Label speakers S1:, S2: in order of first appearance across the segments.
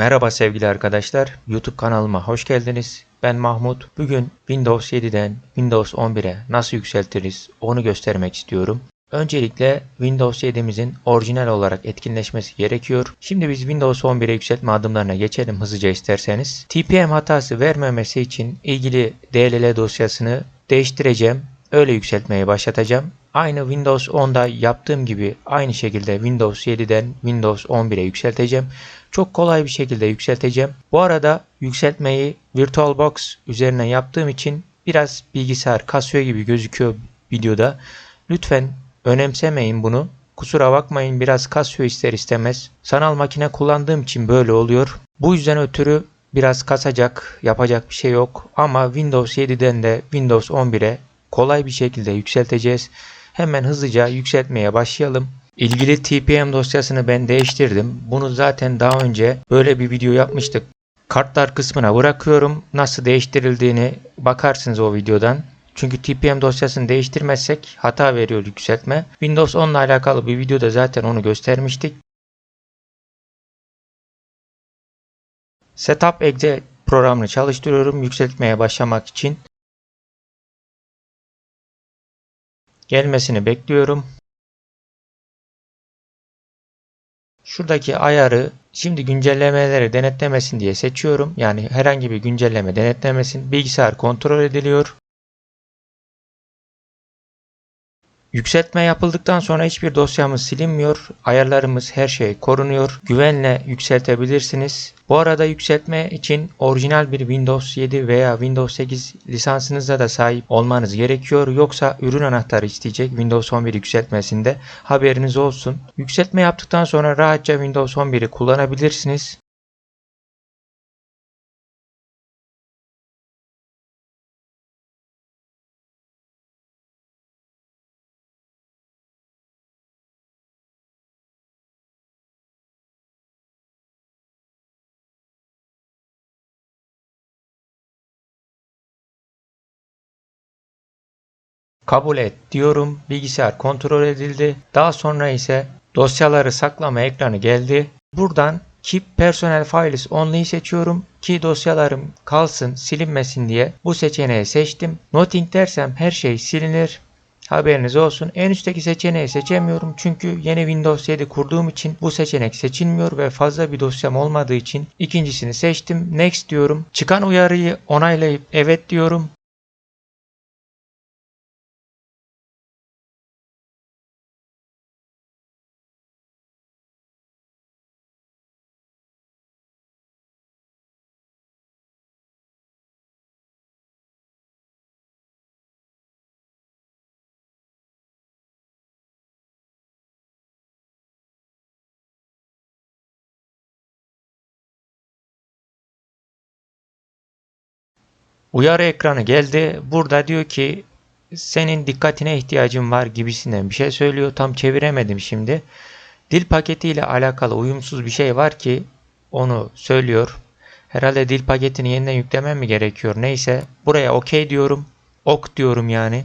S1: Merhaba sevgili arkadaşlar. YouTube kanalıma hoş geldiniz. Ben Mahmut. Bugün Windows 7'den Windows 11'e nasıl yükseltiriz onu göstermek istiyorum. Öncelikle Windows 7'imizin orijinal olarak etkinleşmesi gerekiyor. Şimdi biz Windows 11'e yükseltme adımlarına geçelim hızlıca isterseniz. TPM hatası vermemesi için ilgili DLL dosyasını değiştireceğim. Öyle yükseltmeyi başlatacağım. Aynı Windows 10'da yaptığım gibi aynı şekilde Windows 7'den Windows 11'e yükselteceğim. Çok kolay bir şekilde yükselteceğim. Bu arada yükseltmeyi VirtualBox üzerinden yaptığım için biraz bilgisayar kasıyor gibi gözüküyor videoda. Lütfen önemsemeyin bunu. Kusura bakmayın biraz kasıyor ister istemez. Sanal makine kullandığım için böyle oluyor. Bu yüzden ötürü biraz kasacak, yapacak bir şey yok. Ama Windows 7'den de Windows 11'e kolay bir şekilde yükselteceğiz. Hemen hızlıca yükseltmeye başlayalım. İlgili TPM dosyasını ben değiştirdim. Bunu zaten daha önce böyle bir video yapmıştık. Kartlar kısmına bırakıyorum. Nasıl değiştirildiğini bakarsınız o videodan. Çünkü TPM dosyasını değiştirmezsek hata veriyor yükseltme. Windows 10 ile alakalı bir videoda zaten onu göstermiştik. Setup Exe programını çalıştırıyorum yükseltmeye başlamak için. Gelmesini bekliyorum. Şuradaki ayarı şimdi güncellemeleri denetlemesin diye seçiyorum. Yani herhangi bir güncelleme denetlemesin. Bilgisayar kontrol ediliyor. Yükseltme yapıldıktan sonra hiçbir dosyamız silinmiyor. Ayarlarımız her şey korunuyor. Güvenle yükseltebilirsiniz. Bu arada yükseltme için orijinal bir Windows 7 veya Windows 8 lisansınıza da sahip olmanız gerekiyor. Yoksa ürün anahtarı isteyecek Windows 11 yükseltmesinde. Haberiniz olsun. Yükseltme yaptıktan sonra rahatça Windows 11'i kullanabilirsiniz. Kabul et diyorum. Bilgisayar kontrol edildi. Daha sonra ise dosyaları saklama ekranı geldi. Buradan Keep Personal Files Only'yi seçiyorum ki dosyalarım kalsın silinmesin diye bu seçeneği seçtim. Nothing dersem her şey silinir. Haberiniz olsun. En üstteki seçeneği seçemiyorum çünkü yeni Windows 7 kurduğum için bu seçenek seçilmiyor ve fazla bir dosyam olmadığı için ikincisini seçtim. Next diyorum. Çıkan uyarıyı onaylayıp evet diyorum. Uyarı ekranı geldi. Burada diyor ki senin dikkatine ihtiyacım var gibisinden bir şey söylüyor. Tam çeviremedim şimdi. Dil paketiyle alakalı uyumsuz bir şey var ki onu söylüyor. Herhalde dil paketini yeniden yüklemem mi gerekiyor? Neyse. Buraya OK diyorum. Ok diyorum yani.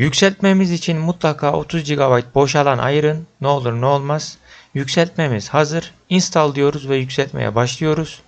S1: Yükseltmemiz için mutlaka 30 GB boş alan ayırın. Ne olur ne olmaz. Yükseltmemiz hazır. Install diyoruz ve yükseltmeye başlıyoruz.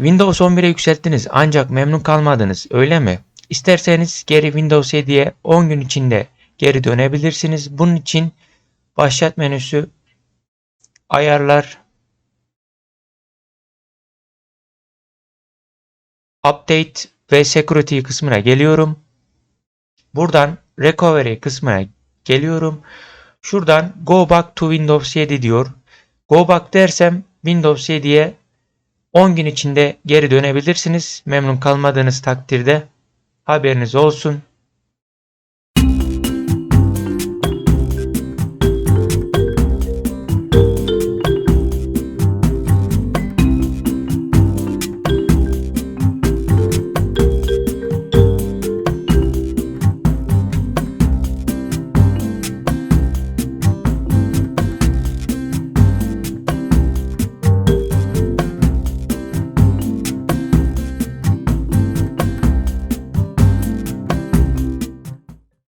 S1: Windows 11'e yükselttiniz ancak memnun kalmadınız öyle mi? İsterseniz geri Windows 7'ye 10 gün içinde geri dönebilirsiniz. Bunun için başlat menüsü ayarlar Update ve Security kısmına geliyorum. Buradan Recovery kısmına geliyorum. Şuradan Go Back to Windows 7 diyor. Go Back dersem Windows 7'ye 10 gün içinde geri dönebilirsiniz. Memnun kalmadığınız takdirde haberiniz olsun.